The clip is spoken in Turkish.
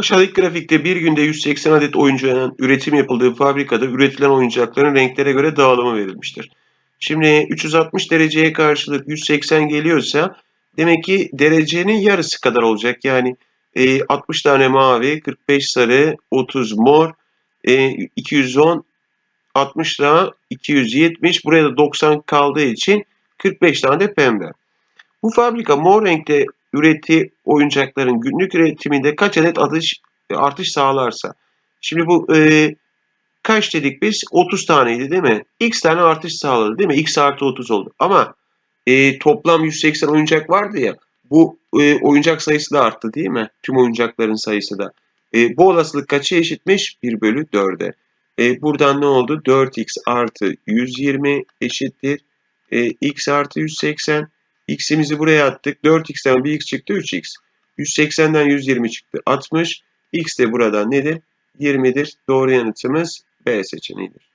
Aşağıdaki grafikte bir günde 180 adet oyuncağın üretim yapıldığı fabrikada üretilen oyuncakların renklere göre dağılımı verilmiştir. Şimdi 360 dereceye karşılık 180 geliyorsa demek ki derecenin yarısı kadar olacak. Yani e, 60 tane mavi, 45 sarı, 30 mor, e, 210, 60 daha 270. Buraya da 90 kaldığı için 45 tane de pembe. Bu fabrika mor renkte üreti oyuncakların günlük üretiminde kaç adet atış, artış sağlarsa. Şimdi bu e, kaç dedik biz? 30 taneydi değil mi? X tane artış sağladı değil mi? X artı 30 oldu. Ama e, toplam 180 oyuncak vardı ya. Bu e, oyuncak sayısı da arttı değil mi? Tüm oyuncakların sayısı da. E, bu olasılık kaça eşitmiş? 1 bölü 4'e. E, buradan ne oldu? 4x artı 120 eşittir. E, x artı 180. X'imizi buraya attık. 4x'ten bir x çıktı 3x. 180'den 120 çıktı 60. X de buradan nedir? 20'dir. Doğru yanıtımız B seçeneğidir.